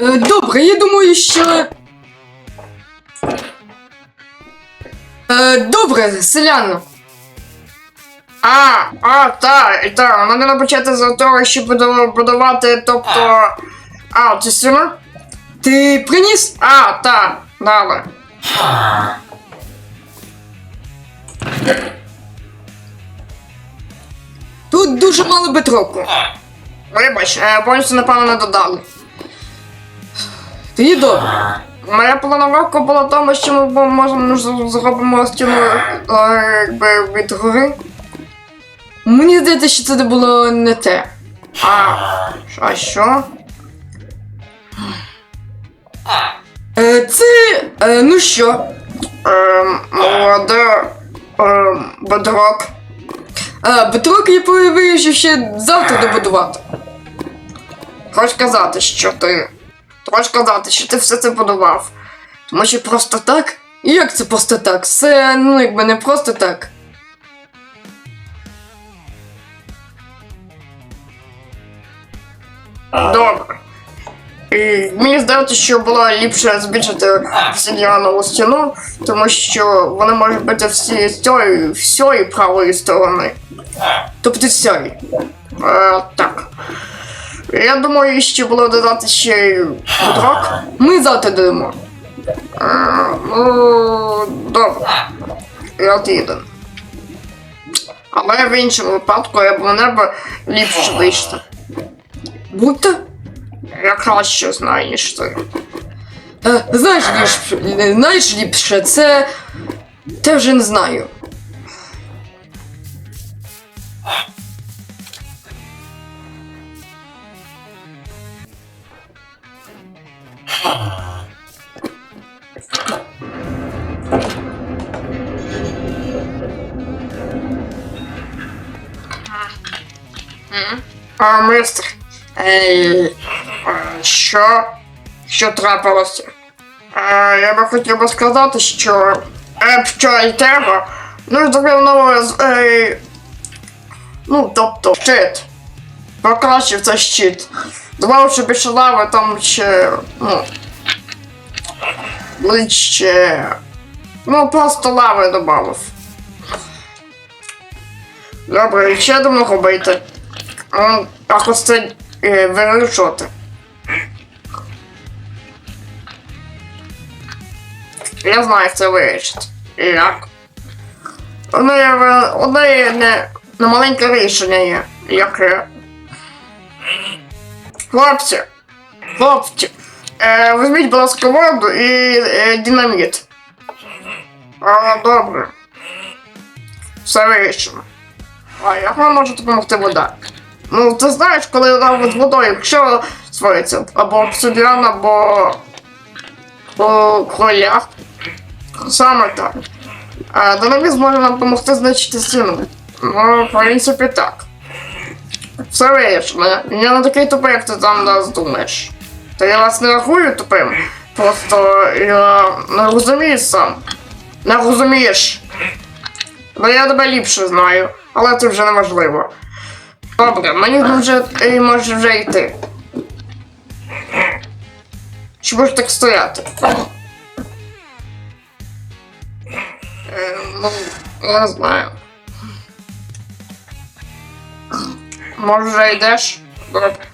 Е, Добре, я думаю, що. Е, Добре, селяно. А, а, так, так, треба почати з того, щоб буду- будувати, тобто. А, це сіно? Ти приніс? А, так, дали. Тут дуже мало бетроку. Вибач, е, повністю, напевно, не додали. Тоді добре. Моя планировка була в тому, що ми можемо з- зробимо стіну е, якби від гори. Мені здається, що це було не те. А, а що? Е, Це. Ну що? Ем, молоде ем, бедрок. А, бетрок я вирішив ще завтра добудувати. Хочеш казати, що ти. Хочеш казати, що ти все це будував. Тому що просто так? Як це просто так? Це, ну, якби не просто так. Добре. І мені здається, що було ліпше збільшити обсидіанову стіну, тому що вони можуть бути всі з цієї, всієї правої сторони. Тобто сяй. Е, так. Я думаю, що було додати ще й бедрок. Ми завтра додамо. Е, ну, добре. Я згіден. Але в іншому випадку я б мене б ліпше вийшло. Будьте? Я краще знаю, ніж ти. Е, знаєш, ліпше, знаєш ліпше, це. Те вже не знаю. А, мистер. Ей, що? Що трапилося? Е, я би хотів би сказати, що е, що і треба. Ну, новий з- е, Ну, тобто, щит. Покращив цей щит. Добавивши більше лави, там ще. Ну. Ближче. Ну, просто лави добавив. Добре, ще давно робити. Так ось це вирішувати. Я знаю, як це вирішити. Як? У неї, не, не маленьке рішення є. Яке? Хлопці, хлопці, е, візьміть, будь ласка, воду і е, динаміт. А, добре. Все вирішено. А як вам може допомогти вода? Ну, ти знаєш, коли з водою, якщо створиться або обсидіан, або по кролях. Саме так. А динаміт зможе нам допомогти знищити стіну. Ну, в принципі, так. Все вирішено. Я не такий тупий, як ти там нас думаєш. Та я вас не рахую тупим. Просто я не розумію сам. Не розумієш. Ну я тебе ліпше знаю, але це вже неможливо. Добре, мені вже може вже йти. Чи будеш так стояти? Ну, я не знаю. Може вже? Добре.